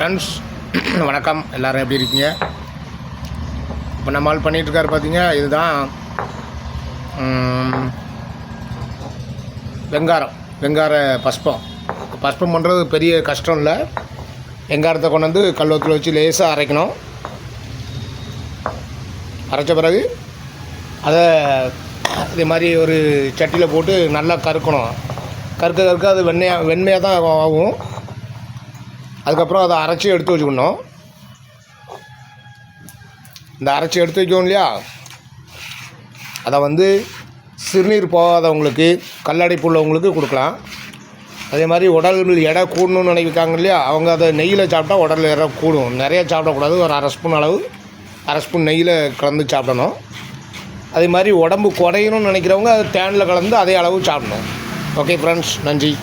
Friends வணக்கம். எல்லோரும் எப்படி இருக்கீங்க? இப்போ நம்ம ஆள் பண்ணிகிட்டு இருக்காரு பார்த்தீங்க இதுதான் வெங்காரம். வெங்கார பஸ்பம். பஸ்பம் பண்ணுறது பெரிய கஷ்டம் இல்லை. வெங்காரத்தை கொண்டு வந்து கல்வத்தில் வச்சு லேசாக அரைக்கணும். அரைச்ச பிறகு அதை இதே மாதிரி ஒரு சட்டியில் போட்டு நல்லா கறுக்கணும் கறுக்க கறுக்க அது வெண்மையாக வெண்மையாக தான் ஆகும். அதுக்கப்புறம் அதை அரைச்சி எடுத்து வச்சுக்கணும். இந்த அரைச்சி எடுத்து வைக்கணும் இல்லையா? அதை வந்து சிறுநீர் போகாதவங்களுக்கு கல்லடைப்பு உள்ளவங்களுக்கு கொடுக்கலாம். அதே மாதிரி உடல் எடை கூடணும்னு நினைக்கிறாங்க இல்லையா? அவங்க அதை நெய்யில் சாப்பிட்டா உடல் எடை கூடும். நிறைய சாப்பிடக்கூடாது. ஒரு அரை ஸ்பூன் அளவு அரை ஸ்பூன் நெய்யில் கலந்து சாப்பிடணும். அதே மாதிரி உடம்பு குறையணும்னு நினைக்கிறவங்க அது தேனில் கலந்து அதே அளவு சாப்பிடணும். ஓகே ஃப்ரெண்ட்ஸ் நன்றி.